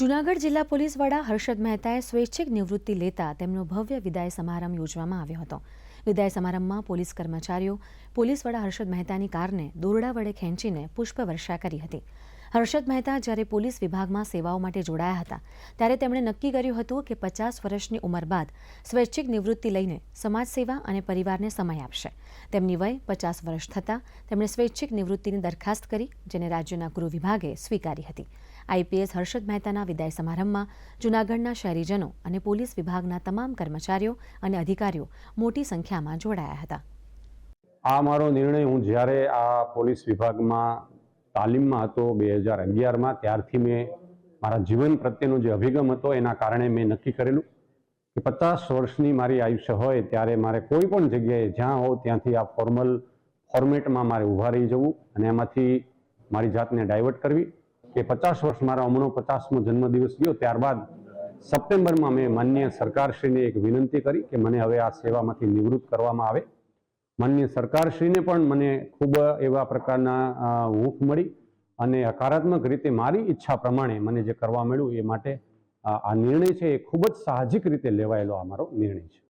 જૂનાગઢ જિલ્લા પોલીસ વડા હર્ષદ મહેતાએ સ્વૈચ્છિક નિવૃત્તિ લેતા તેમનો ભવ્ય વિદાય સમારંભ યોજવામાં આવ્યો હતો. વિદાય સમારંભમાં પોલીસ કર્મચારીઓ, પોલીસ વડા હર્ષદ મહેતાની કારને દોરડા વડે ખેંચીને પુષ્પવર્ષા કરી હતી. હર્ષદ મહેતા જ્યારે પોલીસ વિભાગમાં સેવાઓ માટે જોડાયા હતા, ત્યારે તેમણે નક્કી કર્યું હતું કે પચાસ વર્ષની ઉંમર બાદ સ્વૈચ્છિક નિવૃત્તિ લઈને સમાજ અને પરિવારને સમય આપશે. તેમની વય પચાસ વર્ષ થતાં તેમણે સ્વૈચ્છિક નિવૃત્તિની દરખાસ્ત કરી, જેને રાજ્યના ગૃહ વિભાગે સ્વીકારી હતી. આઈપીએસ હર્ષદ મહેતાના વિદાય સમારંભમાં જૂનાગઢના શહેરીજનો અને પોલીસ વિભાગના તમામ કર્મચારીઓ અને અધિકારીઓ મોટી સંખ્યામાં જોડાયા હતા. આ મારો નિર્ણય, હું જ્યારે આ પોલીસ વિભાગમાં તાલીમમાં હતો બે હજાર અગિયારમાં. ત્યારથી મેં મારા જીવન પ્રત્યેનો જે અભિગમ હતો એના કારણે મેં નક્કી કરેલું કે પચાસ વર્ષની મારી આયુષ્ય હોય ત્યારે મારે કોઈ પણ જગ્યાએ જ્યાં હોઉં ત્યાંથી આ ફોર્મલ ફોર્મેટમાં મારે ઊભા રહી જવું અને એમાંથી મારી જાતને ડાયવર્ટ કરવી. કે પચાસ વર્ષ મારા હમણો પચાસમો જન્મદિવસ ગયો. ત્યારબાદ સપ્ટેમ્બરમાં મેં માન્ય સરકારશ્રીને એક વિનંતી કરી કે મને હવે આ સેવામાંથી નિવૃત્ત કરવામાં આવે. માન્ય સરકારશ્રીને પણ મને ખૂબ એવા પ્રકારના હૂંફ મળી અને હકારાત્મક રીતે મારી ઈચ્છા પ્રમાણે મને જે કરવા મળ્યું એ માટે આ નિર્ણય છે એ ખૂબ જ સાહજિક રીતે લેવાયેલો આ મારો નિર્ણય છે.